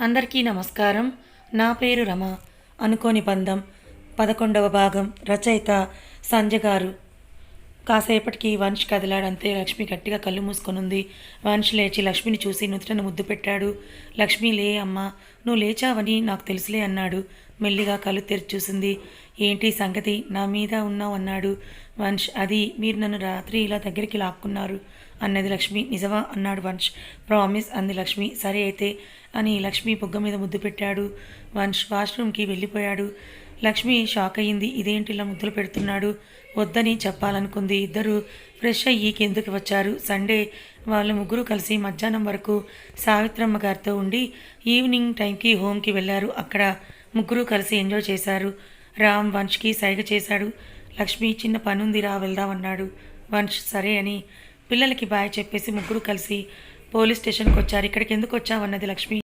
అందరికీ నమస్కారం. నా పేరు రమ. అనుకోని బంధం. పదకొండవ భాగం. రచయిత సంజయ్ గారు. కాసేపటికి వంశ్ కదిలాడంతే. లక్ష్మి గట్టిగా కళ్ళు మూసుకొనుంది. వంశ్ లేచి లక్ష్మిని చూసి నుదుటను ముద్దు పెట్టాడు. లక్ష్మి లే అమ్మా నువ్వు లేచావని నాకు తెలుసులే అన్నాడు. మెల్లిగా కళ్ళు తెరిచి చూసింది. ఏంటి సంగతి? నా మీద ఉన్నావు అన్నాడు. వంశ్ అది మీరు నన్ను రాత్రి ఇలా దగ్గరికి లాక్కున్నారు అన్నది లక్ష్మి. నిజమా? అన్నాడు వంశ్ ప్రామిస్ అంది లక్ష్మి. సరే అయితే అని లక్ష్మి బుగ్గ మీద ముద్దు పెట్టాడు. వంశ్ వాష్రూమ్కి వెళ్ళిపోయాడు. లక్ష్మి షాక్ అయ్యింది. ఇదేంటి ఇలా ముద్దులు పెడుతున్నాడు? వద్దని చెప్పాలనుకుంది. ఇద్దరు ఫ్రెష్ అయ్యి కిందకి వచ్చారు? సండే వాళ్ళ ముగ్గురు కలిసి మధ్యాహ్నం వరకు సావిత్రమ్మ గారితో ఉండి ఈవినింగ్ టైంకి హోమ్కి వెళ్ళారు. అక్కడ ముగ్గురు కలిసి ఎంజాయ్ చేశారు. రామ్ వంశ్కి సైగ చేశాడు. లక్ష్మి చిన్న పనుంది రా వెళ్దామన్నాడు. వంశ్ సరే అని పిల్లలకి బాయ్ చెప్పేసి ముగ్గురు కలిసి పోలీస్ స్టేషన్కి వచ్చారు ఇక్కడికి ఎందుకు వచ్చావన్నది లక్ష్మి?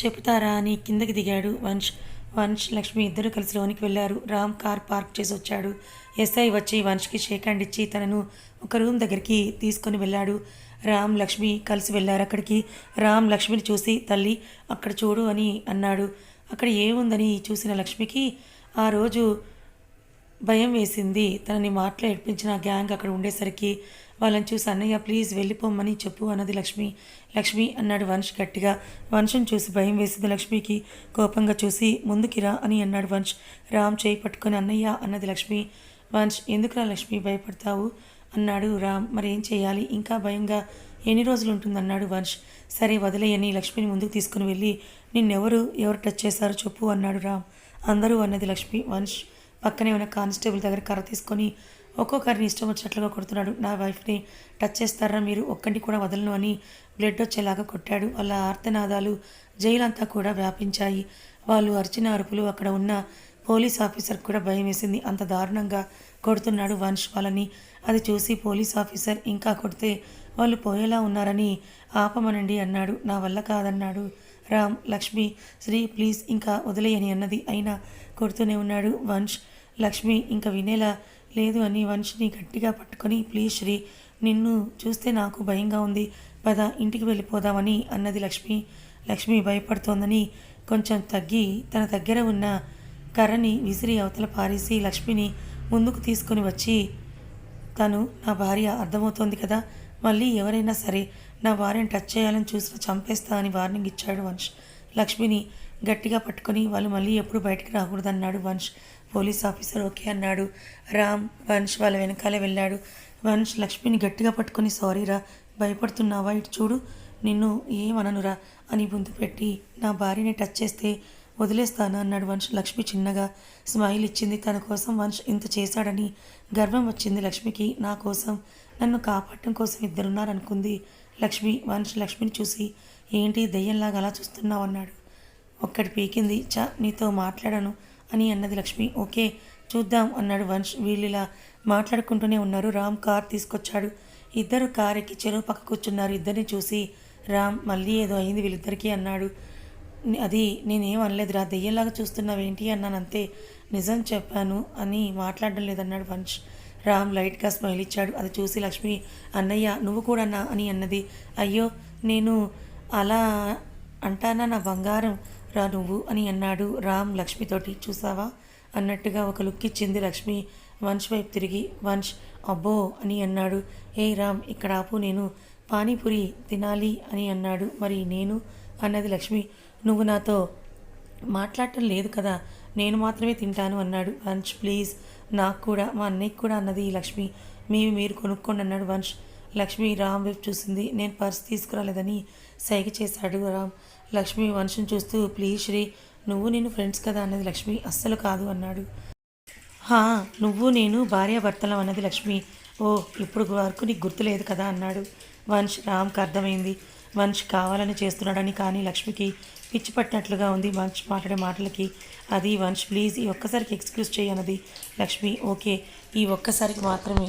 చెబుతారా అని కిందకి దిగాడు వంశ్. వంశ్ లక్ష్మి ఇద్దరు కలిసి లోనికి వెళ్ళారు. రామ్ కార్ పార్క్ చేసి వచ్చాడు. ఎస్ఐ వచ్చి వంశ్కి షేక్ హ్యాండ్ ఇచ్చి తనను ఒక రూమ్ దగ్గరికి తీసుకొని వెళ్ళాడు. రామ్ లక్ష్మి కలిసి వెళ్ళారు అక్కడికి. రామ్ లక్ష్మిని చూసి తల్లి అక్కడ చూడు అని అన్నాడు. అక్కడ ఏముందని చూసిన లక్ష్మికి ఆ రోజు భయం వేసింది. తనని మాటలు ఏడ్పించిన గ్యాంగ్ అక్కడ ఉండేసరికి వాళ్ళని చూసి అన్నయ్య ప్లీజ్ వెళ్ళిపోమని చెప్పు అన్నది లక్ష్మి. లక్ష్మి అన్నాడు వంశ్ గట్టిగా. వంశం చూసి భయం వేసింది లక్ష్మికి. కోపంగా చూసి ముందుకి రా అని అన్నాడు వంశ్ రామ్ చేయి పట్టుకొని అన్నయ్య అన్నది లక్ష్మి. వంశ్ ఎందుకురా లక్ష్మి భయపడతావు? అన్నాడు రామ్. మరేం చేయాలి? ఇంకా భయంగా ఎన్ని రోజులు ఉంటుందన్నాడు వంశ్ సరే వదిలేయని లక్ష్మిని ముందుకు తీసుకుని వెళ్ళి నిన్నెవరు ఎవరు టచ్ చేశారో చెప్పు అన్నాడు రామ్. అందరూ అన్నది లక్ష్మి. వంశ్ పక్కనే ఉన్న కానిస్టేబుల్ దగ్గర కర్ర తీసుకొని ఒక్కొక్కరిని ఇష్టం వచ్చినట్లుగా కొడుతున్నాడు. నా వైఫ్ని టచ్ చేస్తారా మీరు? ఒక్కటి కూడా వదలను అని బ్లడ్ వచ్చేలాగా కొట్టాడు. వాళ్ళ ఆర్తనాదాలు జైలంతా కూడా వ్యాపించాయి. వాళ్ళు అరిచిన అరుపులు అక్కడ ఉన్న పోలీస్ ఆఫీసర్ కూడా భయం వేసింది. అంత దారుణంగా కొడుతున్నాడు వంశ్ వాళ్ళని. అది చూసి పోలీస్ ఆఫీసర్ ఇంకా కొడితే వాళ్ళు పోయేలా ఉన్నారని ఆపమనండి అన్నాడు. నా వల్ల కాదన్నాడు. రామ్ లక్ష్మి శ్రీ ప్లీజ్ ఇంకా వదిలేయని అన్నది అయినా కొడుతూనే ఉన్నాడు వంశ్ లక్ష్మి ఇంకా వినేలా లేదు అని వంశిని గట్టిగా పట్టుకొని ప్లీజ్ శ్రీ నిన్ను చూస్తే నాకు భయంగా ఉంది. పద ఇంటికి వెళ్ళిపోదామని అన్నది లక్ష్మి. లక్ష్మి భయపడుతోందని కొంచెం తగ్గి తన దగ్గర ఉన్న కర్రని విసిరి అవతల పారేసి లక్ష్మిని ముందుకు తీసుకొని వచ్చి తను నా భార్య అర్థమవుతోంది కదా మళ్ళీ ఎవరైనా సరే నా భార్యను టచ్ చేయాలని చూసిన చంపేస్తా అని వార్నింగ్ ఇచ్చాడు వంశ్. లక్ష్మిని గట్టిగా పట్టుకొని వాళ్ళు మళ్ళీ ఎప్పుడు బయటకు రాకూడదన్నాడు వంశ్. పోలీస్ ఆఫీసర్ ఓకే అన్నాడు. రామ్ వంశ్ వాళ్ళ వెనకాలే వెళ్ళాడు. వంశ్ లక్ష్మిని గట్టిగా పట్టుకుని సారీరా భయపడుతున్నావా? ఇటు చూడు నిన్ను ఏమననురా? అని ముందు పెట్టి నా భార్యని టచ్ చేస్తే వదిలేస్తాను? అన్నాడు వంశ్ లక్ష్మి చిన్నగా స్మైల్ ఇచ్చింది. తన కోసం వంశ్ ఇంత చేశాడని గర్వం వచ్చింది లక్ష్మికి. నా కోసం నన్ను కాపాడటం కోసం ఇద్దరున్నారనుకుంది లక్ష్మి. వంశ్ లక్ష్మిని చూసి ఏంటి దెయ్యంలాగా అలా చూస్తున్నావు? అన్నాడు. ఒక్కటి పీకింది. చా నీతో మాట్లాడను. అని అన్నది లక్ష్మి. ఓకే చూద్దాం అన్నాడు వంశ్. వీళ్ళిలా మాట్లాడుకుంటూనే ఉన్నారు. రామ్ కార్ తీసుకొచ్చాడు. ఇద్దరు కార్ ఎక్కి చెరువు పక్క కూర్చున్నారు. ఇద్దరిని చూసి రామ్ మళ్ళీ ఏదో అయింది వీళ్ళిద్దరికీ అన్నాడు. అది నేనేం అనలేదురా దెయ్యంలాగా చూస్తున్నావేంటి అన్నాను. అంతే నిజం చెప్పాను అని మాట్లాడడం లేదన్నాడు వంశ్. రామ్ లైట్గా స్మైల్ ఇచ్చాడు. అది చూసి లక్ష్మి అన్నయ్య నువ్వు కూడా నా అని అన్నది. అయ్యో నేను అలా అంటానా నా బంగారం? రా నువ్వు అని అన్నాడు. రామ్ లక్ష్మితోటి చూసావా? అన్నట్టుగా ఒక లుక్ ఇచ్చింది లక్ష్మి. వంశ్ వైపు తిరిగి వంశ్ అబ్బో అని అన్నాడు. ఏ రామ్ ఇక్కడ ఆపు నేను పానీపూరి తినాలి అని అన్నాడు. మరి నేను? అన్నది లక్ష్మి. నువ్వు నాతో మాట్లాడటం లేదు కదా నేను మాత్రమే తింటాను అన్నాడు వంశ్. ప్లీజ్ నాకు కూడా మా అన్నయ్యకి కూడా అన్నది లక్ష్మి. మేము మీరు కొనుక్కోండి అన్నాడు వంశ్. లక్ష్మి రామ్ వైపు చూసింది. నేను పర్స్ తీసుకురాలేదని సైగ చేశాడు రామ్. లక్ష్మి మనిషిని చూస్తూ ప్లీజ్ శ్రీ నువ్వు నేను ఫ్రెండ్స్ కదా అన్నది లక్ష్మి. అస్సలు కాదు అన్నాడు. హా నువ్వు నేను భార్యాభర్తలం అన్నది లక్ష్మి. ఓ ఇప్పుడు వరకు నీకు గుర్తులేదు కదా అన్నాడు. వంశ్ రామ్కి అర్థమైంది. వంశ్ కావాలని చేస్తున్నాడని కానీ లక్ష్మికి పిచ్చి పట్టినట్లుగా ఉంది వంశ్ మాట్లాడే మాటలకి. అది వంశ్ ప్లీజ్ ఈ ఒక్కసారికి ఎక్స్క్యూజ్ చేయనది లక్ష్మి. ఓకే ఈ ఒక్కసారికి మాత్రమే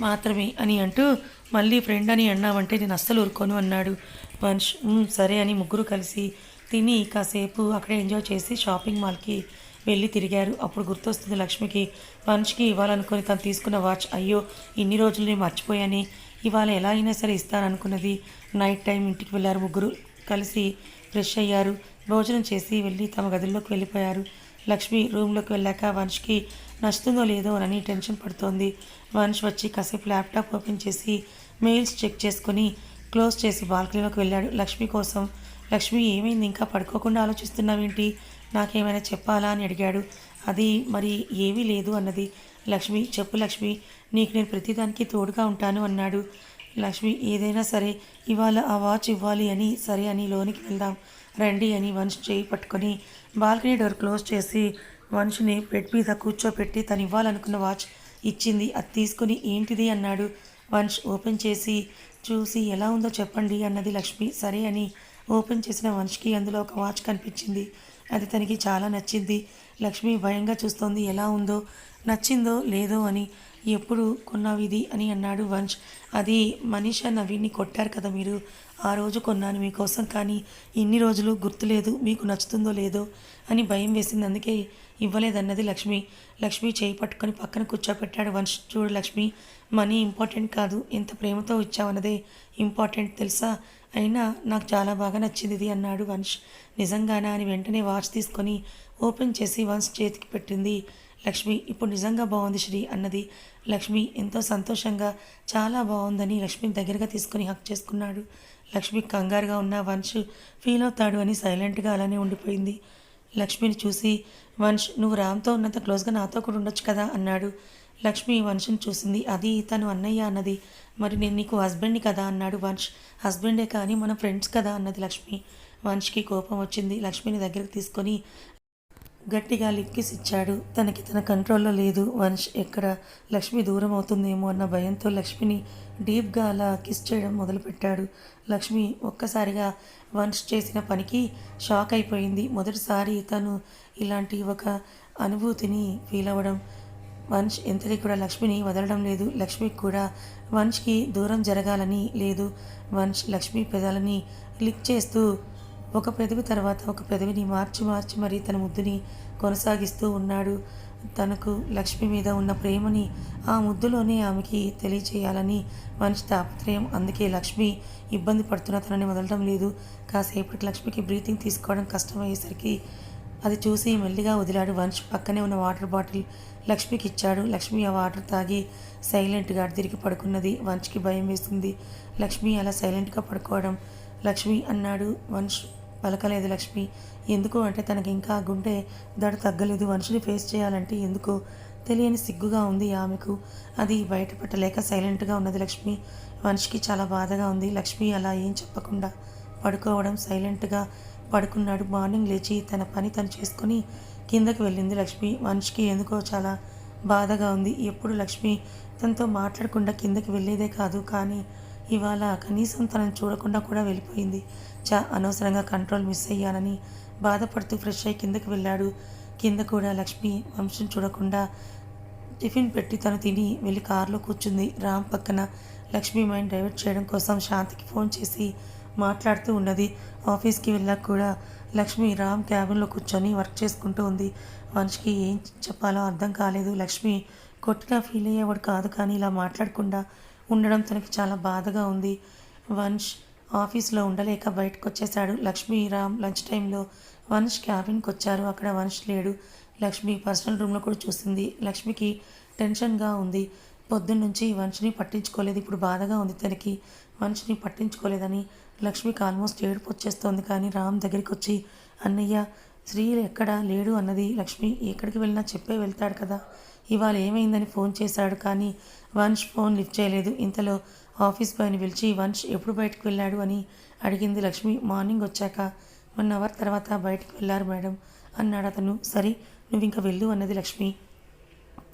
మాత్రమే అని అంటూ మళ్ళీ ఫ్రెండ్ అని అన్నావంటే నేను అస్సలు ఊరుకోను అన్నాడు. మనిషి సరే అని ముగ్గురు కలిసి తిని కాసేపు అక్కడ ఎంజాయ్ చేసి షాపింగ్ మాల్కి వెళ్ళి తిరిగారు. అప్పుడు గుర్తొస్తుంది లక్ష్మికి మనిషికి ఇవ్వాలనుకుని తను తీసుకున్న వాచ్ అయ్యో ఇన్ని రోజులు నేను మర్చిపోయాని. ఇవాళ ఎలా అయినా సరే ఇస్తాననుకున్నది నైట్ టైం ఇంటికి వెళ్ళారు ముగ్గురు కలిసి ఫ్రెష్ అయ్యారు. భోజనం చేసి వెళ్ళి తమ గదుల్లోకి వెళ్ళిపోయారు. లక్ష్మి రూమ్లోకి వెళ్ళాక వంశ్కి నచ్చుతుందో లేదో అని టెన్షన్ పడుతోంది. వంశ్ వచ్చి కాసేపు ల్యాప్టాప్ ఓపెన్ చేసి మెయిల్స్ చెక్ చేసుకుని క్లోజ్ చేసి బాల్కనీలోకి వెళ్ళాడు. లక్ష్మి కోసం లక్ష్మి ఏమైంది? ఇంకా పడుకోకుండా ఆలోచిస్తున్నావేంటి? నాకేమైనా చెప్పాలా? అని అడిగాడు. అది మరి ఏమీ లేదు అన్నది. లక్ష్మి చెప్పు లక్ష్మి నీకు నేను ప్రతిదానికి తోడుగా ఉంటాను అన్నాడు. లక్ష్మి ఏదైనా సరే ఇవాళ ఆ వాచ్ ఇవ్వాలి అని సరే అని లోనికి వెళ్దాం. రండి అని వంశ్ చేయి పట్టుకొని బాల్కనీ డోర్ క్లోజ్ చేసి వంశ్ని బెడ్ మీద కూర్చోపెట్టి తను ఇవ్వాలనుకున్న వాచ్ ఇచ్చింది. అది తీసుకుని ఏంటిది? అన్నాడు. వంశ్ ఓపెన్ చేసి చూసి ఎలా ఉందో చెప్పండి అన్నది లక్ష్మి. సరే అని ఓపెన్ చేసిన వంశ్కి అందులో ఒక వాచ్ కనిపించింది. అది తనకి చాలా నచ్చింది. లక్ష్మి భయంగా చూస్తోంది. ఎలా ఉందో నచ్చిందో లేదో అని ఎప్పుడు కొన్నావు ఇది అని అన్నాడు వంశ్ అది మనీషా నవీన్ని కొట్టారు కదా మీరు. ఆ రోజు కొన్నాను మీకోసం కానీ ఇన్ని రోజులు గుర్తులేదు మీకు నచ్చుతుందో లేదో అని భయం వేసింది. అందుకే ఇవ్వలేదన్నది లక్ష్మి. లక్ష్మి చేయి పట్టుకొని పక్కన కూర్చోపెట్టాడు వంశ్ చూడు లక్ష్మి మనీ ఇంపార్టెంట్ కాదు ఎంత ప్రేమతో ఇచ్చావన్నదే ఇంపార్టెంట్ తెలుసా? అయినా నాకు చాలా బాగా నచ్చింది ఇది అన్నాడు వంశ్ నిజంగానా అని వెంటనే వాచ్ తీసుకొని ఓపెన్ చేసి వంశ్ చేతికి పెట్టింది. లక్ష్మి ఇప్పుడు నిజంగా బాగుంది శ్రీ అన్నది. లక్ష్మి ఎంతో సంతోషంగా చాలా బాగుందని లక్ష్మిని దగ్గరగా తీసుకొని హక్ చేసుకున్నాడు. లక్ష్మి కంగారుగా ఉన్న వంశ్ ఫీల్ అవుతాడు అని సైలెంట్గా అలానే ఉండిపోయింది. లక్ష్మిని చూసి వంశ్ నువ్వు రామ్తో ఉన్నంత క్లోజ్గా నాతో కూడా ఉండొచ్చు కదా అన్నాడు. లక్ష్మి వంశని చూసింది. అది తను అన్నయ్య అన్నది. మరి నేను నీకు హస్బెండ్ని కదా అన్నాడు వంశ్. హస్బెండే కానీ మన ఫ్రెండ్స్ కదా అన్నది లక్ష్మి. వంశ్కి కోపం వచ్చింది. లక్ష్మిని దగ్గరకు తీసుకొని గట్టిగా లిక్కిస్ ఇచ్చాడు తనకి తన కంట్రోల్లో లేదు. వంశ్ ఎక్కడ లక్ష్మి దూరం అవుతుందేమో అన్న భయంతో లక్ష్మిని డీప్గా అలా కిస్ చేయడం మొదలుపెట్టాడు. లక్ష్మి ఒక్కసారిగా వంశ్ చేసిన పనికి షాక్ అయిపోయింది. మొదటిసారి తను ఇలాంటి ఒక అనుభూతిని ఫీల్ అవ్వడం వంశ్ ఇంతకీ కూడా లక్ష్మిని వదలడం లేదు. లక్ష్మికి కూడా వంశ్కి దూరం జరగాలని లేదు. వంశ్ లక్ష్మి పెదాలని లిక్ చేస్తూ ఒక పెదవి తర్వాత ఒక పెదవిని మార్చి మార్చి మరీ తన ముద్దుని కొనసాగిస్తూ ఉన్నాడు. తనకు లక్ష్మి మీద ఉన్న ప్రేమని ఆ ముద్దులోనే ఆమెకి తెలియచేయాలని మనిషి తాపత్రయం. అందుకే లక్ష్మి ఇబ్బంది పడుతున్న తనని వదలడం లేదు. కాసేపటి లక్ష్మికి బ్రీతింగ్ తీసుకోవడం కష్టమయ్యేసరికి అది చూసి మెల్లిగా వదిలాడు. వంశ్ పక్కనే ఉన్న వాటర్ బాటిల్ లక్ష్మికి ఇచ్చాడు. లక్ష్మి ఆ వాటర్ తాగి సైలెంట్గా తిరిగి పడుకున్నది. వంశ్కి భయం వేస్తుంది లక్ష్మి అలా సైలెంట్గా పడుకోవడం. లక్ష్మి అన్నాడు. వంశ్ పలకలేదు లక్ష్మి. ఎందుకు అంటే తనకి ఇంకా గుండె దడ తగ్గలేదు. మనిషిని ఫేస్ చేయాలంటే ఎందుకో? తెలియని సిగ్గుగా ఉంది ఆమెకు. అది బయటపెట్టలేక సైలెంట్గా ఉన్నది లక్ష్మి. మనిషికి చాలా బాధగా ఉంది. లక్ష్మి అలా ఏం చెప్పకుండా పడుకోవడం సైలెంట్గా పడుకున్నాడు. మార్నింగ్ లేచి తన పని తను చేసుకొని కిందకు వెళ్ళింది లక్ష్మి. మనిషికి ఎందుకో చాలా బాధగా ఉంది. ఎప్పుడు లక్ష్మి తనతో మాట్లాడకుండా కిందకి వెళ్ళేదే కాదు. కానీ ఇవాళ కనీసం తనను చూడకుండా కూడా వెళ్ళిపోయింది. చా అనవసరంగా కంట్రోల్ మిస్ అయ్యానని బాధపడుతూ ఫ్రెష్ అయ్యి కిందకి వెళ్ళాడు. కింద కూడా లక్ష్మి వంశం చూడకుండా టిఫిన్ పెట్టి తను తిని వెళ్ళి కారులో కూర్చుంది. రామ్ పక్కన లక్ష్మి మైండ్ డైవర్ట్ చేయడం కోసం శాంతికి ఫోన్ చేసి మాట్లాడుతూ ఉన్నది. ఆఫీస్కి వెళ్ళాక కూడా లక్ష్మి రామ్ క్యాబిన్లో కూర్చొని వర్క్ చేసుకుంటూ ఉంది. మనిషికి ఏం చెప్పాలో అర్థం కాలేదు. లక్ష్మి కొట్టిగా ఫీల్ అయ్యేవాడు కాదు కానీ ఇలా మాట్లాడకుండా ఉండడం తనకి చాలా బాధగా ఉంది. వంశ్ ఆఫీస్లో ఉండలేక బయటకు వచ్చేశాడు. లక్ష్మి రామ్ లంచ్ టైంలో వంశ్ క్యాబిన్కి వచ్చారు. అక్కడ వంశ్ లేడు. లక్ష్మి పర్సనల్ రూమ్లో కూడా చూసింది లక్ష్మికి టెన్షన్గా ఉంది. పొద్దున్నుంచి వంశని పట్టించుకోలేదు. ఇప్పుడు బాధగా ఉంది తనకి. మనిషిని పట్టించుకోలేదని లక్ష్మికి ఆల్మోస్ట్ ఏడుపు వచ్చేస్తోంది. కానీ రామ్ దగ్గరికి వచ్చి అన్నయ్య శ్రీ ఎక్కడ? లేడు అన్నది లక్ష్మి. ఎక్కడికి వెళ్ళినా చెప్పే వెళ్తాడు కదా. ఇవాళ ఏమైందని ఫోన్ చేశాడు. కానీ వంశ్ ఫోన్ లిఫ్ట్ చేయలేదు. ఇంతలో ఆఫీస్ బాయ్ని పిలిచి వంశ్ ఎప్పుడు బయటకు వెళ్ళాడు? అని అడిగింది లక్ష్మి. మార్నింగ్ వచ్చాక వన్ అవర్ తర్వాత బయటకు వెళ్ళారు మేడం అన్నాడు అతను. సరే నువ్వు ఇంకా వెళ్ళు అన్నది లక్ష్మి.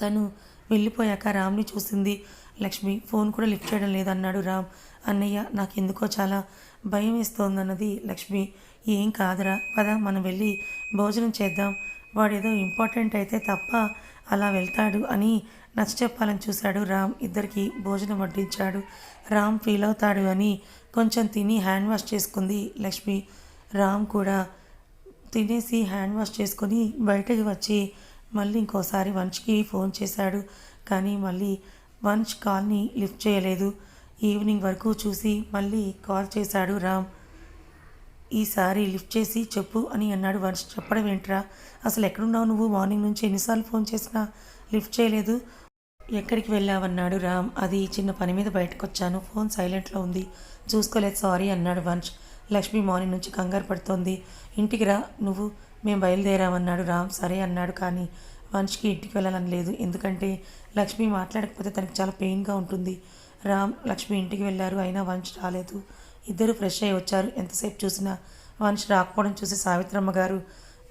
తను వెళ్ళిపోయాక రామ్ని చూసింది లక్ష్మి. ఫోన్ కూడా లిఫ్ట్ చేయడం లేదన్నాడు రామ్. అన్నయ్య నాకు ఎందుకో చాలా భయం వేస్తోందన్నది లక్ష్మి. ఏం కాదురా పద మనం వెళ్ళి భోజనం చేద్దాం. వాడేదో ఇంపార్టెంట్ అయితే తప్ప అలా వెళ్తాడు అని నచ్చ చెప్పాలని చూశాడు రామ్. ఇద్దరికి భోజనం వడ్డించాడు. రామ్ ఫీల్ అవుతాడు అని కొంచెం తిని హ్యాండ్ వాష్ చేసుకుంది లక్ష్మి. రామ్ కూడా తినేసి హ్యాండ్ వాష్ చేసుకొని బయటకు వచ్చి మళ్ళీ ఇంకోసారి వంచ్కి ఫోన్ చేశాడు. కానీ మళ్ళీ వంచ్ కాల్ని లిఫ్ట్ చేయలేదు. ఈవినింగ్ వరకు చూసి మళ్ళీ కాల్ చేశాడు రామ్. ఈసారి లిఫ్ట్ చేసి చెప్పు అని అన్నాడు వంశ చెప్పడం ఏంట్రా? అసలు ఎక్కడున్నావు నువ్వు? మార్నింగ్ నుంచి ఎన్నిసార్లు ఫోన్ చేసినా లిఫ్ట్ చేయలేదు. ఎక్కడికి వెళ్ళావన్నాడు రామ్. అది చిన్న పని మీద బయటకు వచ్చాను ఫోన్ సైలెంట్లో ఉంది. చూసుకోలేదు సారీ అన్నాడు వంశ్ లక్ష్మి మార్నింగ్ నుంచి కంగారు పడుతోంది. ఇంటికి రా నువ్వు. మేము బయలుదేరామన్నాడు రామ్. సరే అన్నాడు కానీ వంశ్కి ఇంటికి వెళ్ళాలని లేదు. ఎందుకంటే లక్ష్మి మాట్లాడకపోతే తనకి చాలా పెయిన్గా ఉంటుంది. రామ్ లక్ష్మి ఇంటికి వెళ్ళారు. అయినా వంశ్ రాలేదు. ఇద్దరు ఫ్రెష్ అయ్యి వచ్చారు. ఎంతసేపు చూసినా వంశ్ రాకపోవడం చూసి సావిత్రమ్మ గారు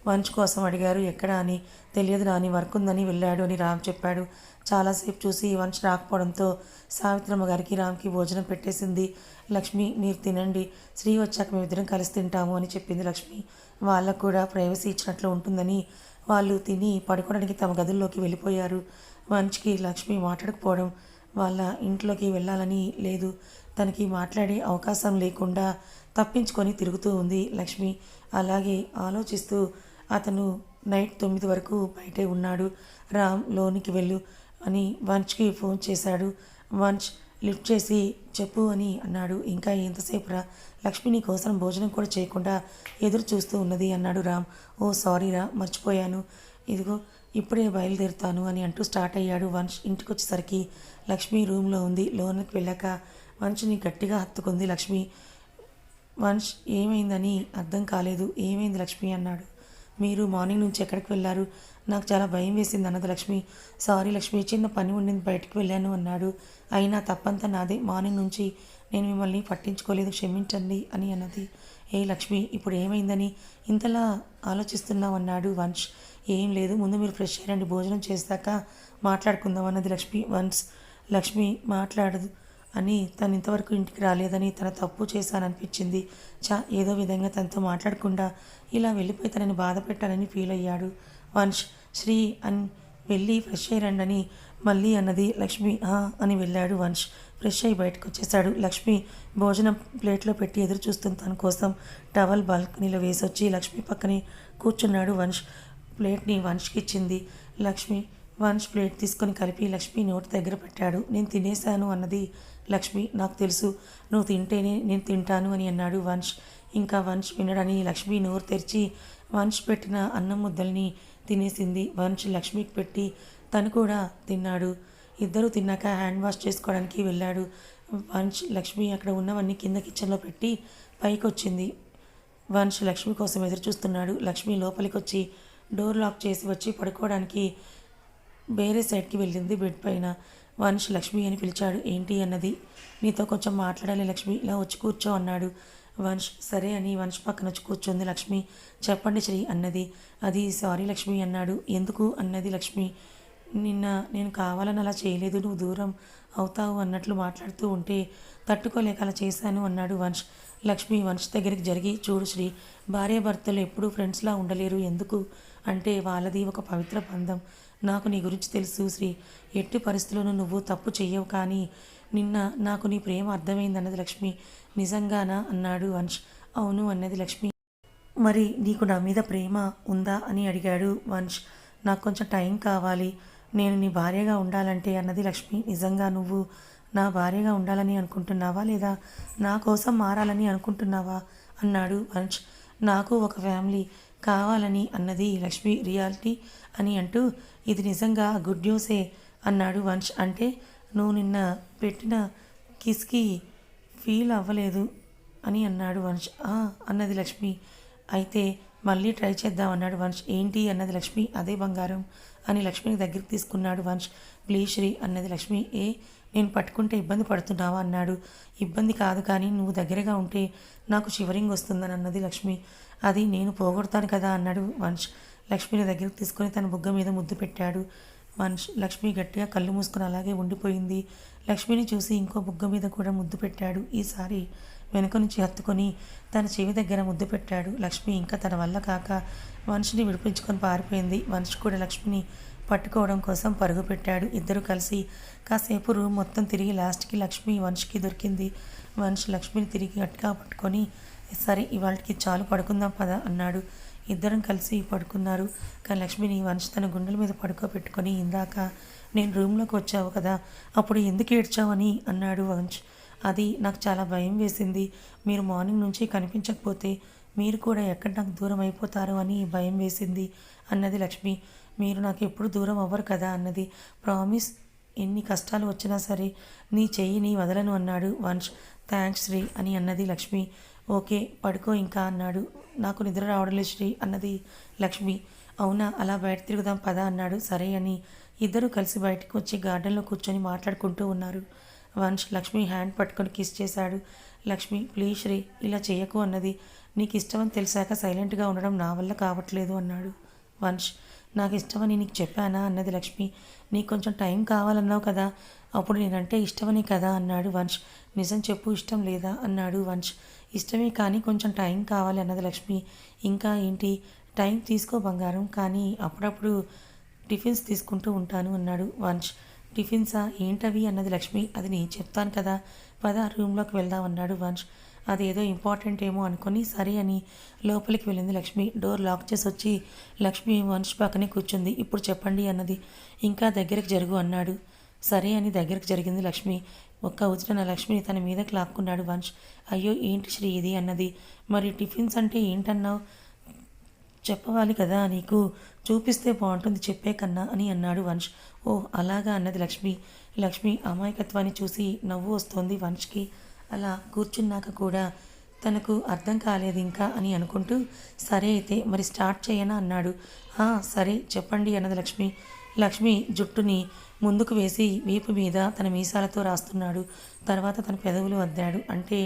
వంశ్ కోసం అడిగారు. ఎక్కడ అని? తెలియదు నాని వర్క్ ఉందని వెళ్ళాడు అని రామ్ చెప్పాడు. చాలాసేపు చూసి వంశ్ రాకపోవడంతో సావిత్రమ్మ గారికి రామ్కి భోజనం పెట్టేసింది. లక్ష్మి మీరు తినండి. శ్రీ వచ్చాక మేమిద్దరం కలిసి తింటాము అని చెప్పింది లక్ష్మి. వాళ్ళకు కూడా ప్రైవసీ ఇచ్చినట్లు ఉంటుందని వాళ్ళు తిని పడుకోవడానికి తమ గదుల్లోకి వెళ్ళిపోయారు. వంచ్కి లక్ష్మి మాట్లాడకపోవడం వాళ్ళ ఇంట్లోకి వెళ్ళాలని లేదు. తనకి మాట్లాడే అవకాశం లేకుండా తప్పించుకొని తిరుగుతూ ఉంది లక్ష్మి. అలాగే ఆలోచిస్తూ అతను నైట్ తొమ్మిది వరకు బయటే ఉన్నాడు. రామ్ లోనికి వెళ్ళు అని వంచ్కి ఫోన్ చేశాడు. వంచ్ లిఫ్ట్ చేసి చెప్పు అని అన్నాడు. ఇంకా ఎంతసేపు రా? లక్ష్మి నీ కోసం భోజనం కూడా చేయకుండా ఎదురు చూస్తూ ఉన్నది అన్నాడు రామ్. ఓ సారీ రా మర్చిపోయాను. ఇదిగో ఇప్పుడే బయలుదేరుతాను అని అంటూ స్టార్ట్ అయ్యాడు వంశ్ ఇంటికి వచ్చేసరికి లక్ష్మి రూమ్లో ఉంది. లోనకి వెళ్ళాక వంశ్ని గట్టిగా హత్తుకుంది. లక్ష్మి వంశ్ ఏమైందని అర్థం కాలేదు. ఏమైంది లక్ష్మి అన్నాడు. మీరు మార్నింగ్ నుంచి ఎక్కడికి వెళ్ళారు? నాకు చాలా భయం వేసింది అన్నది లక్ష్మి. సారీ లక్ష్మి చిన్న పని ఉండింది బయటకు వెళ్ళాను అన్నాడు. అయినా తప్పంతా నాదే. మార్నింగ్ నుంచి నేను మిమ్మల్ని పట్టించుకోలేదు క్షమించండి అని అన్నది. ఏ లక్ష్మి ఇప్పుడు ఏమైందని ఇంతలా ఆలోచిస్తున్నావు అన్నాడు వంశ్. ఏం లేదు ముందు మీరు ఫ్రెష్ అయ్యండి భోజనం చేశాక మాట్లాడుకుందాం అన్నది లక్ష్మి. వన్స్ లక్ష్మి మాట్లాడదు అని తను ఇంతవరకు ఇంటికి రాలేదని తన తప్పు చేశాననిపించింది. చా ఏదో విధంగా తనతో మాట్లాడకుండా ఇలా వెళ్ళిపోయి తనని బాధ పెట్టాలని ఫీల్ అయ్యాడు. వంశ్ శ్రీ అని వెళ్ళి ఫ్రెష్ అయ్యి మళ్ళీ అన్నది లక్ష్మి "ఆ" అని వెళ్ళాడు వంశ్ ఫ్రెష్ అయ్యి బయటకు వచ్చేసాడు లక్ష్మి భోజనం ప్లేట్లో పెట్టి ఎదురు చూస్తుంది తన కోసం. టవల్ బాల్కనీలో వేసి వచ్చి లక్ష్మి పక్కనే కూర్చున్నాడు వంశ్ ప్లేట్ని వంశ్కి ఇచ్చింది. లక్ష్మి వంశ్ ప్లేట్ తీసుకొని కలిపి లక్ష్మి నోటి దగ్గర పెట్టాడు. నేను తినేశాను అన్నది లక్ష్మి. నాకు తెలుసు నువ్వు తింటేనే నేను తింటాను అని అన్నాడు వంశ్ ఇంకా వంశ్ వినడని లక్ష్మి నోరు తెరిచి వంశ్ పెట్టిన అన్నం ముద్దల్ని తినేసింది. వంశ్ లక్ష్మికి పెట్టి తను కూడా తిన్నాడు. ఇద్దరు తిన్నాక హ్యాండ్ వాష్ చేసుకోవడానికి వెళ్ళాడు. వంశ్ లక్ష్మి అక్కడ ఉన్నవన్నీ కింద కిచెన్లో పెట్టి పైకి వచ్చింది వంశ్ లక్ష్మి కోసం ఎదురు చూస్తున్నాడు లక్ష్మి లోపలికి వచ్చి డోర్ లాక్ చేసి వచ్చి పడుకోవడానికి వేరే సైడ్కి వెళ్ళింది బెడ్ పైన. వంశ్ లక్ష్మి అని పిలిచాడు. ఏంటి అన్నది? నీతో కొంచెం మాట్లాడాలి లక్ష్మి. ఇలా వచ్చి కూర్చో అన్నాడు. వంశ్ సరే అని వంశ్ పక్కన వచ్చి కూర్చుంది లక్ష్మి. చెప్పండి శ్రీ అన్నది. అది సారీ లక్ష్మి అన్నాడు. ఎందుకు అన్నది లక్ష్మి? నిన్న నేను కావాలని అలా చేయలేదు. నువ్వు దూరం అవుతావు అన్నట్లు మాట్లాడుతూ ఉంటే తట్టుకోలేక అలా చేశాను అన్నాడు వంశ్ లక్ష్మి వంశ్ దగ్గరికి జరిగి చూడు శ్రీ. భార్యాభర్తలు ఎప్పుడూ ఫ్రెండ్స్లా ఉండలేరు. ఎందుకు? అంటే వాళ్ళది ఒక పవిత్ర బంధం. నాకు నీ గురించి తెలుసు శ్రీ. ఎట్టి పరిస్థితుల్లోనూ నువ్వు తప్పు చెయ్యవు కానీ నిన్న నాకు నీ ప్రేమ అర్థమైంది అన్నది లక్ష్మి. నిజంగానా? అన్నాడు వంశ్ అవును అన్నది లక్ష్మి. మరి నీకు నా మీద ప్రేమ ఉందా అని అడిగాడు వంశ్ నాకు కొంచెం టైం కావాలి. నేను నీ భార్యగా ఉండాలంటే అన్నది లక్ష్మి. నిజంగా నువ్వు నా భార్యగా ఉండాలని అనుకుంటున్నావా లేదా? నా కోసం మారాలని అనుకుంటున్నావా? అన్నాడు వంశ్ నాకు ఒక ఫ్యామిలీ. కావాలని అన్నది లక్ష్మి రియాలిటీ అని అంటూ ఇది నిజంగా గుడ్ న్యూసే అన్నాడు వంశ్. అంటే నువ్వు నిన్న పెట్టిన కిస్కి ఫీల్ అవ్వలేదు అని అన్నాడు వంశ్. "ఆ" అన్నది లక్ష్మి. అయితే మళ్ళీ ట్రై చేద్దాం అన్నాడు వంశ్. ఏంటి అన్నది లక్ష్మి? అదే బంగారం అని లక్ష్మిని దగ్గరికి తీసుకున్నాడు వంశ్. ప్లీజ్ శ్రీ అన్నది లక్ష్మి. ఏ నేను పట్టుకుంటే ఇబ్బంది పడుతున్నావా అన్నాడు. ఇబ్బంది కాదు కానీ నువ్వు దగ్గరగా ఉంటే నాకు షివరింగ్ వస్తుందని అన్నది లక్ష్మి. అది నేను పోగొడతాను కదా అన్నాడు వంశ్ లక్ష్మిని దగ్గరికి తీసుకొని తన బుగ్గ మీద ముద్దు పెట్టాడు. వంశ్ లక్ష్మి గట్టిగా కళ్ళు మూసుకుని అలాగే ఉండిపోయింది. లక్ష్మిని చూసి ఇంకో బుగ్గ మీద కూడా ముద్దు పెట్టాడు. ఈసారి వెనుక నుంచి హత్తుకొని తన చెవి దగ్గర ముద్దు పెట్టాడు. లక్ష్మి ఇంకా తన వల్ల కాక వంశుని విడిపించుకొని పారిపోయింది. వంశ్ కూడా లక్ష్మిని పట్టుకోవడం కోసం పరుగు పెట్టాడు ఇద్దరు కలిసి కాసేపు రూమ్ మొత్తం తిరిగి లాస్ట్కి లక్ష్మి వంశకి దొరికింది. వంశ్ లక్ష్మిని తిరిగి గట్టిగా పట్టుకొని సరే ఇవాళకి చాలు పడుకుందాం పదా అన్నాడు. ఇద్దరం కలిసి పడుకున్నారు. కానీ లక్ష్మిని వంశ తన గుండెల మీద పడుకోబెట్టుకొని ఇందాక నేను రూమ్లోకి వచ్చావు కదా అప్పుడు ఎందుకు ఏడ్చావని? అన్నాడు వంశ్ అది నాకు చాలా భయం వేసింది. మీరు మార్నింగ్ నుంచి కనిపించకపోతే మీరు కూడా ఎక్కడ నాకు దూరం అయిపోతారు అని భయం వేసింది అన్నది లక్ష్మి. మీరు నాకు ఎప్పుడు దూరం అవ్వరు కదా అన్నది. ప్రామిస్ ఎన్ని కష్టాలు వచ్చినా సరే నీ చెయ్యి నీ వదలను అన్నాడు వంశ్ థ్యాంక్స్ శ్రీ అని అన్నది లక్ష్మి. ఓకే పడుకో ఇంకా అన్నాడు. నాకు నిద్ర రావడం లేదు శ్రీ అన్నది లక్ష్మి. అవునా అలా బయట తిరుగుదాం పద అన్నాడు. సరే అని. ఇద్దరు కలిసి బయటకు వచ్చి గార్డెన్లో కూర్చొని మాట్లాడుకుంటూ ఉన్నారు. వంశ్ లక్ష్మి హ్యాండ్ పట్టుకొని కిస్ చేశాడు. లక్ష్మి ప్లీజ్ శ్రీ ఇలా చేయకు అన్నది. నీకు ఇష్టమని తెలిసాక సైలెంట్గా ఉండడం నా వల్ల కావట్లేదు అన్నాడు వంశ్ నాకు ఇష్టమని నీకు చెప్పానా? అన్నది లక్ష్మి. నీకు కొంచెం టైం కావాలన్నావు కదా? అప్పుడు నేనంటే ఇష్టమని కదా? అన్నాడు వంశ్. నిజం చెప్పు ఇష్టం లేదా? అన్నాడు వంశ్. ఇష్టమే కానీ కొంచెం టైం కావాలి అన్నది లక్ష్మి. ఇంకా ఏంటి? టైం తీసుకో బంగారం కానీ అప్పుడప్పుడు టిఫిన్స్ తీసుకుంటూ ఉంటాను అన్నాడు వంశ్. టిఫిన్సా? ఏంటవి? అన్నది లక్ష్మి. అది నేను చెప్తాను కదా. పద రూమ్లోకి వెళ్దాం అన్నాడు వంశ్. అదేదో ఇంపార్టెంట్ ఏమో అనుకొని సరే అని లోపలికి వెళ్ళింది లక్ష్మి. డోర్ లాక్ చేసి వచ్చి లక్ష్మి మనిషి పక్కనే కూర్చుంది. ఇప్పుడు చెప్పండి అన్నది. ఇంకా దగ్గరికి జరుగు అన్నాడు. సరే అని దగ్గరకు జరిగింది లక్ష్మి. ఒక్క ఉచిట లక్ష్మిని తన మీదకి లాక్కున్నాడు వంశ్ అయ్యో ఏంటి శ్రీ ఇది అన్నది. మరి టిఫిన్స్ అంటే ఏంటన్నావు? చెప్పవాలి కదా నీకు. చూపిస్తే బాగుంటుంది చెప్పే కన్నా అని అన్నాడు వంశ్. ఓ అలాగా అన్నది లక్ష్మి. లక్ష్మి అమాయకత్వాన్ని చూసి నవ్వు వస్తోంది వంశ్కి అలా కూర్చున్నాక కూడా తనకు అర్థం కాలేదు ఇంకా అని అనుకుంటూ సరే అయితే మరి స్టార్ట్ చేయనా అన్నాడు. సరే చెప్పండి అన్నది లక్ష్మి. లక్ష్మి జుట్టుని ముందుకు వేసి వీపు మీద తన మీసాలతో రాస్తున్నాడు. తర్వాత తన పెదవులు వద్దాడు అంటే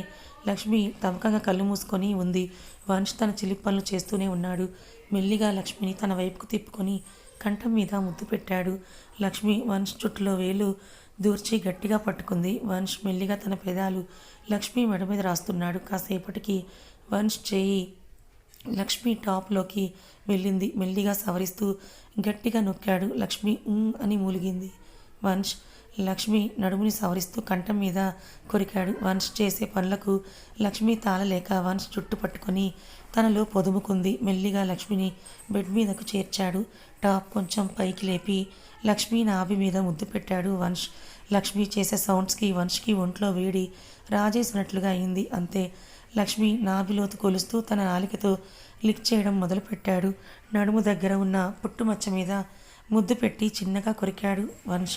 లక్ష్మి తమకంగా కళ్ళు మూసుకొని ఉంది. వంశ్ తన చిలి పనులు చేస్తూనే ఉన్నాడు. మెల్లిగా లక్ష్మిని తన వైపుకు తిప్పుకొని కంఠం మీద ముద్దు పెట్టాడు. లక్ష్మి వంశ్ చుట్టులో వేలు దూర్చి గట్టిగా పట్టుకుంది. వంశ్ మెల్లిగా తన పెదాలు లక్ష్మి మెడ మీద రాస్తున్నాడు. కాసేపటికి వంశ్ చేయి లక్ష్మి టాప్లోకి వెళ్ళింది. మెల్లిగా సవరిస్తూ గట్టిగా నొక్కాడు. లక్ష్మి అని మూలిగింది. వంశ్ లక్ష్మి నడుముని సవరిస్తూ కంఠం మీద కొరికాడు. వంశ్ చేసే పనులకు లక్ష్మి తాళలేక వంశ్ చుట్టు పట్టుకొని తనలో పొదుముకుంది. మెల్లిగా లక్ష్మిని బెడ్ మీదకు చేర్చాడు. టాప్ కొంచెం పైకి లేపి లక్ష్మి నాభి మీద ముద్దు పెట్టాడు. వంశ్ లక్ష్మి చేసే సౌండ్స్కి వంశ్కి ఒంట్లో వేడి రాజేసినట్లుగా అయింది. అంతే. లక్ష్మి నాభిలోతు కొలుస్తూ తన నాలికతో లిక్ చేయడం మొదలుపెట్టాడు నడుము దగ్గర ఉన్న పుట్టుమచ్చ మీద ముద్దు పెట్టి చిన్నగా కొరికాడు వంశ్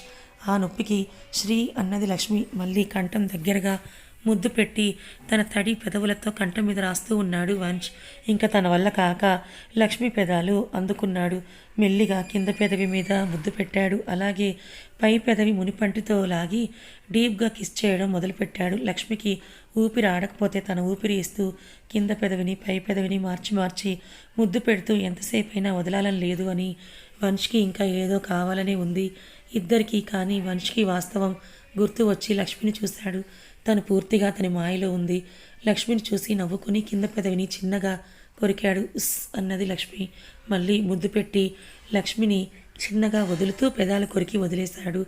ఆ నొప్పికి శ్రీ అన్నది లక్ష్మి మళ్ళీ కంఠం దగ్గరగా ముద్దు పెట్టి తన తడి పెదవులతో కంఠం మీద రాస్తూ ఉన్నాడు వంశ్. ఇంకా తన వల్ల కాక లక్ష్మి పెదాలు అందుకున్నాడు. మెల్లిగా కింద పెదవి మీద ముద్దు పెట్టాడు. అలాగే పై పెదవి మునిపంటితో లాగి డీప్గా కిస్ చేయడం మొదలుపెట్టాడు. లక్ష్మికి ఊపిరి ఆడకపోతే తన ఊపిరి ఇస్తూ కింద పెదవిని పై పెదవిని మార్చి మార్చి ముద్దు పెడుతూ ఎంతసేపైనా వదలాలని లేదు అని వంశ్కి ఇంకా ఏదో కావాలనే ఉంది. ఇద్దరికీ కానీ వంశ్కి వాస్తవం గుర్తు వచ్చి లక్ష్మిని చూశాడు. తను పూర్తిగా తన మాయలో ఉంది. లక్ష్మిని చూసి నవ్వుకుని కింద పెదవిని చిన్నగా కొరికాడు. ఉస్ అన్నది లక్ష్మి. మళ్ళీ ముద్దు పెట్టి లక్ష్మిని చిన్నగా వదులుతూ పెదాలు కొరికి వదిలేశాడు.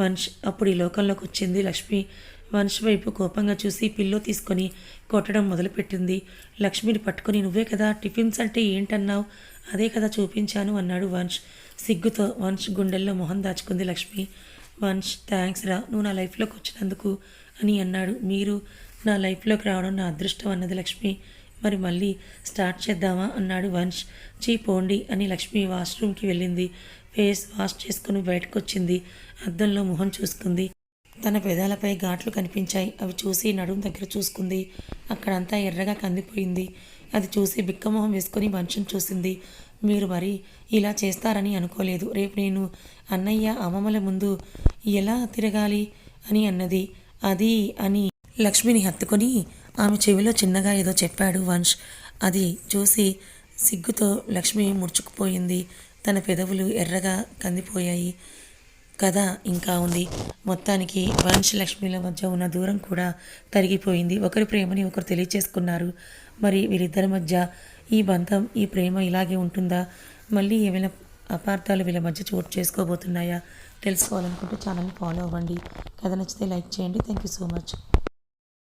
వంశ్ అప్పుడు ఈ లోకంలోకి వచ్చింది లక్ష్మి. వంశ్ వైపు కోపంగా చూసి పిల్లో తీసుకొని కొట్టడం మొదలుపెట్టింది. లక్ష్మిని పట్టుకొని నువ్వే కదా టిఫిన్స్ అంటే ఏంటన్నావు? అదే కదా చూపించాను అన్నాడు వంశ్ సిగ్గుతో వంశ్ గుండెల్లో మొహం దాచుకుంది లక్ష్మి. వంశ్ థ్యాంక్స్ రా నువ్వు నా లైఫ్లోకి వచ్చినందుకు అని అన్నాడు. మీరు నా లైఫ్లోకి రావడం నా అదృష్టం అన్నది లక్ష్మి. మరి మళ్ళీ స్టార్ట్ చేద్దామా? అన్నాడు వంశ్ చీ పోండి అని లక్ష్మి వాష్రూమ్కి వెళ్ళింది. ఫేస్ వాష్ చేసుకుని బయటకు వచ్చింది అద్దంలో మొహం చూసుకుంది. తన పెదాలపై ఘాట్లు కనిపించాయి. అవి చూసి నడుము దగ్గర చూసుకుంది. అక్కడంతా ఎర్రగా కందిపోయింది. అది చూసి బిక్కమొహం వేసుకొని మనిషిని చూసింది. మీరు మరి ఇలా చేస్తారని అనుకోలేదు. రేపు నేను అన్నయ్య అమ్మమ్మల ముందు ఎలా తిరగాలి అని అన్నది. అది అని లక్ష్మిని హత్తుకొని ఆమె చెవిలో చిన్నగా ఏదో చెప్పాడు వంశ్. అది చూసి సిగ్గుతో లక్ష్మి ముడుచుకుపోయింది. తన పెదవులు ఎర్రగా కందిపోయాయి. కథ ఇంకా ఉంది. మొత్తానికి వంశ్ లక్ష్మిల మధ్య ఉన్న దూరం కూడా తరిగిపోయింది. ఒకరి ప్రేమని ఒకరు తెలియచేసుకున్నారు. మరి వీరిద్దరి మధ్య ఈ బంధం ఈ ప్రేమ ఇలాగే ఉంటుందా? మళ్ళీ ఏమైనా అపార్థాలు వీళ్ళ మధ్య చోటు చేసుకోబోతున్నాయా? తెలుసుకోవాలనుకుంటే ఛానల్ని ఫాలో అవ్వండి. కథ నచ్చితే లైక్ చేయండి. Thank you so much.